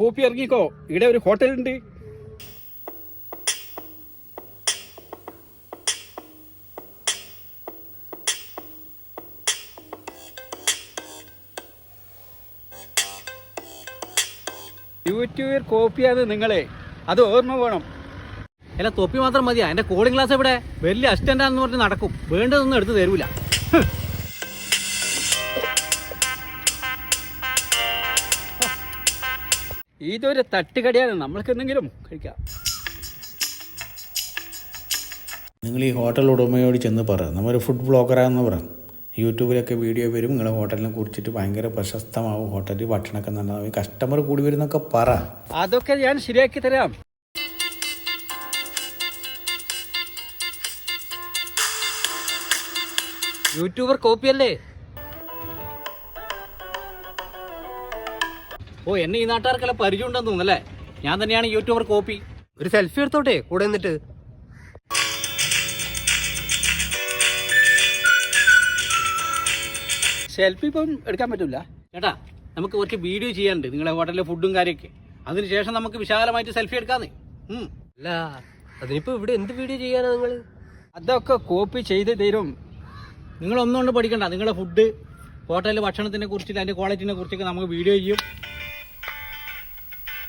Copy ഇറങ്ങിക്കോ. ഇവിടെ ഒരു ഹോട്ടലുണ്ട് യൂട്യൂബിൽ കോപ്പിയാണ് നിങ്ങളെ. അത് ഓർമ്മ വേണം. അല്ല തൊപ്പി മാത്രം മതിയാ. എന്റെ കോളിംഗ് ക്ലാസ് ഇവിടെ വലിയ അസിസ്റ്റന്റാന്ന് പറഞ്ഞ് നടക്കും. വേണ്ടതൊന്നും എടുത്തു തരൂല. ഇതൊരു തട്ടുകടയാണ്. നമ്മൾക്ക് എന്തെങ്കിലും കഴിക്കാം. നിങ്ങൾ ഈ ഹോട്ടൽ ഉടമയോട് ചെന്ന് പറ. നമ്മൾ ഫുഡ് ബ്ലോഗറാന്ന് പറ. യൂട്യൂബിലൊക്കെ വീഡിയോ വരും. നിങ്ങളെ ഹോട്ടലിനെ കുറിച്ചിട്ട് ഭയങ്കര പ്രശസ്തമാവും. ഹോട്ടലിൽ ഭക്ഷണമൊക്കെ നന്നാവും കസ്റ്റമർ കൂടി വരുന്നൊക്കെ പറ. അതൊക്കെ ഞാൻ ശരിയാക്കി തരാം. യൂട്യൂബർ കോപ്പിയല്ലേ ഓ എന്നെ ഈ നാട്ടുകാർക്കെല്ലാം പരിചയം ഉണ്ടെന്ന് തോന്നുന്നല്ലേ? ഞാൻ തന്നെയാണ് യൂട്യൂബർ കോപ്പി. ഒരു സെൽഫി എടുത്തോട്ടെ കൂടെ നിന്നിട്ട്. സെൽഫി ഇപ്പം എടുക്കാൻ പറ്റില്ല ചേട്ടാ നമുക്ക് കുറച്ച് വീഡിയോ ചെയ്യാനുണ്ട് നിങ്ങളെ ഹോട്ടലിലെ ഫുഡും കാര്യമൊക്കെ. അതിനുശേഷം നമുക്ക് വിശാലമായിട്ട് സെൽഫി എടുക്കാന്ന്. അല്ല അതിനിപ്പോ ഇവിടെ എന്ത് വീഡിയോ ചെയ്യാനാ നിങ്ങൾ അതൊക്കെ കോപ്പി ചെയ്ത് തരും. നിങ്ങൾ ഒന്നുകൊണ്ട് പഠിക്കണ്ട നിങ്ങളുടെ ഫുഡ് ഹോട്ടലിലെ ഭക്ഷണത്തിനെ കുറിച്ചിട്ട് അതിന്റെ ക്വാളിറ്റിനെ കുറിച്ചൊക്കെ നമുക്ക് വീഡിയോ ചെയ്യും.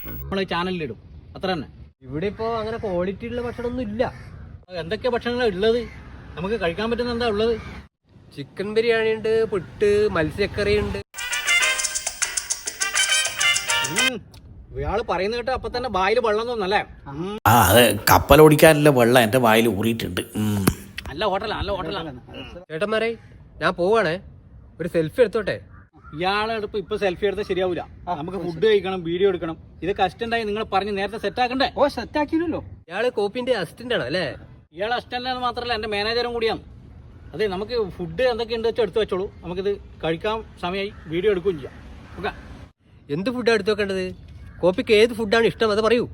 നമ്മളെ ചാനലിലിടും അത്ര തന്നെ ഇവിടെ ഇപ്പോ അങ്ങനെ ക്വാളിറ്റി ഉള്ള ഭക്ഷണം ഒന്നും ഇല്ല. എന്തൊക്കെ ഭക്ഷണങ്ങളാണ് ഉള്ളത്? നമുക്ക് കഴിക്കാൻ പറ്റുന്ന എന്താ ഉള്ളത്? ചിക്കൻ ബിരിയാണി ഉണ്ട് പുട്ട് മത്സ്യക്കറി ഉണ്ട്. ഇയാൾ പറയുന്ന കേട്ടോ അപ്പൊ തന്നെ ബായിൽ വെള്ളം തോന്നല്ലേ ആ അത് കപ്പലോടിക്കാനുള്ള വെള്ളം എന്റെ വായിൽ ഊറിയിട്ടുണ്ട്. നല്ല ഹോട്ടലാ നല്ല ഹോട്ടലാ. ചേട്ടന്മാരെ ഞാൻ പോവാണേ. ഒരു സെൽഫി എടുത്തോട്ടെ? ഇയാളെ അടുപ്പ് ഇപ്പൊ സെൽഫി എടുത്താൽ ശരിയാവൂല. നമുക്ക് ഫുഡ് കഴിക്കണം വീഡിയോ എടുക്കണം. ഇത് കഷ്ടണ്ടായി നിങ്ങൾ പറഞ്ഞ് നേരത്തെ സെറ്റ് ആക്കണ്ടേ? ഓ സെറ്റ് ആക്കിയില്ലല്ലോ. ഇയാൾ കോപ്പിന്റെ അസിസ്റ്റന്റ് ആണ് അല്ലേ? ഇയാൾ അസിസ്റ്റന്റ് എന്ന് മാത്രമല്ല എന്റെ മാനേജറും കൂടിയാണ്. അതെ നമുക്ക് ഫുഡ് എന്തൊക്കെ ഉണ്ട് വെച്ചാൽ എടുത്തു വെച്ചോളൂ. നമുക്കിത് കഴിക്കാൻ സമയമായി വീഡിയോ എടുക്കുകയും ചെയ്യാം. ഓക്കെ എന്ത് ഫുഡാണ് എടുത്തു വെക്കേണ്ടത്? കോപ്പിക്ക് ഏത് ഫുഡാണ് ഇഷ്ടം? അത് പറയൂ.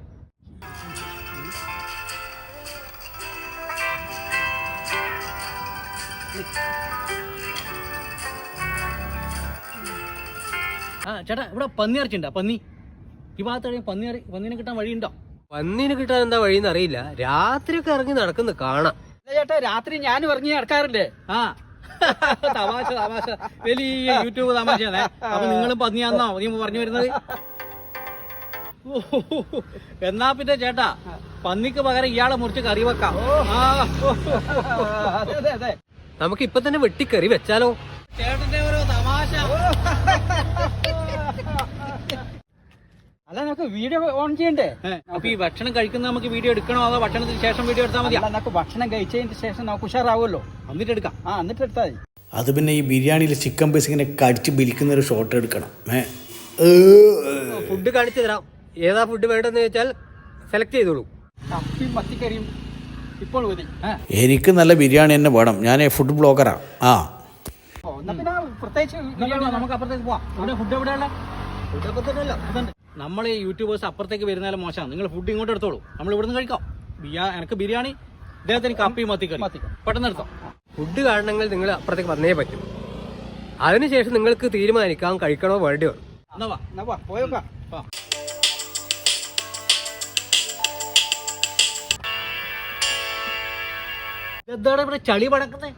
ആ ചേട്ടാ ഇവിടെ പന്നി ഇറച്ചിണ്ടോ പന്നി. ഈ ഭാഗത്ത് പന്നി പന്നിനെ പന്നീനെ കിട്ടാൻ വഴിയുണ്ടോ? പന്നീനെ കിട്ടാൻ എന്താ വഴിയെന്ന് അറിയില്ല. രാത്രിയൊക്കെ ഇറങ്ങി നടക്കുന്ന കാണാം. ചേട്ടാ രാത്രി ഞാൻ ഇറങ്ങി നടക്കാറില്ലേ ആ. തമാശ തമാശ. വലിയ യൂട്യൂബ് തമാശയാണ്. അപ്പൊ നിങ്ങളും പന്നിയാന്നോ? നീ പറഞ്ഞു വരുന്നത്? എന്നാ പിന്നെ ചേട്ടാ പന്നിക്ക് പകരം ഇയാളെ മുറിച്ച് കറി വെക്കാം. നമുക്ക് ഇപ്പൊ തന്നെ വെട്ടിക്കറി വെച്ചാലോ? ചേട്ടന്റെ ഓരോ തമാശ അല്ല നമുക്ക് വീഡിയോ ഓൺ ചെയ്യണ്ടേ? അപ്പൊ ഈ ഭക്ഷണം കഴിക്കുന്ന നമുക്ക് വീഡിയോ എടുക്കണോ അതോ ഭക്ഷണത്തിന് ശേഷം വീഡിയോ എടുത്താൽ മതി അല്ല നമുക്ക് ഭക്ഷണം കഴിച്ചതിന് ശേഷം നമുക്ക് ഉഷാറാവുമല്ലോ. എന്നിട്ട് എടുക്കാം. ആ എന്നിട്ട് എടുത്താൽ മതി. അത് പിന്നെ ഈ ബിരിയാണിയിൽ ചിക്കൻ പീസ് ഇങ്ങനെ കടിച്ച് ബിലിക്കുന്ന ഒരു ഷോട്ട് എടുക്കണം. ഫുഡ് കാണിച്ചു തരാം. ഏതാ ഫുഡ് വേണ്ടതെന്ന് വെച്ചാൽ സെലക്ട് ചെയ്തോളൂ. കപ്പിയും മത്തിക്കറിയും ഇപ്പോൾ മതി. എനിക്ക് നല്ല ബിരിയാണി തന്നെ വേണം. ഞാൻ ഫുഡ് ബ്ലോഗറാ ആ. പ്രത്യേകിച്ച് നമുക്ക് അപ്പുറത്തേക്ക് പോവാം. ഫുഡ് എവിടെയുള്ള ഫുഡ് അപ്പുറത്തേക്കല്ല നമ്മൾ ഈ യൂട്യൂബേഴ്സ് അപ്പുറത്തേക്ക് വരുന്നാലും മോശമാണ്. നിങ്ങൾ ഫുഡ് ഇങ്ങോട്ട് എടുത്തോളൂ. നമ്മൾ ഇവിടുന്ന് കഴിക്കാം. ബിയാ എനിക്ക് ബിരിയാണി ഇദ്ദേഹത്തിന് കപ്പി മത്തിക്കറി. പെട്ടെന്ന് എടുത്തോ. ഫുഡ് കാരണങ്ങൾ നിങ്ങൾ അപ്പുറത്തേക്ക് വന്നേ പറ്റും. അതിനുശേഷം നിങ്ങൾക്ക് തീരുമാനിക്കാം കഴിക്കണോ വേണ്ടിയോ. എന്താണ് ഇവിടെ ചളി പടക്കുന്നത്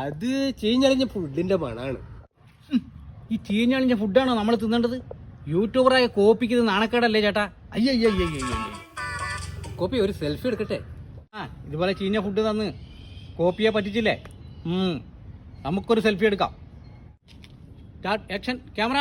അത് ചീഞ്ഞളിഞ്ഞ ഫുഡിന്റെ മണാണ്. ഈ ചീഞ്ഞളിഞ്ഞ ഫുഡാണോ നമ്മൾ തിന്നേണ്ടത്? യൂട്യൂബറായ കോപ്പിക്ക് ഇത് നാണക്കേടല്ലേ ചേട്ടാ അയ്യയ്യയ്യയ്യ കോപ്പി ഒരു സെൽഫി എടുക്കട്ടെ ആ ഇതുപോലെ ചീഞ്ഞ ഫുഡ് തന്ന് കോപ്പിയെ പറ്റിച്ചില്ലേ. നമുക്കൊരു സെൽഫി എടുക്കാം സ്റ്റാർട്ട് ആക്ഷൻ ക്യാമറ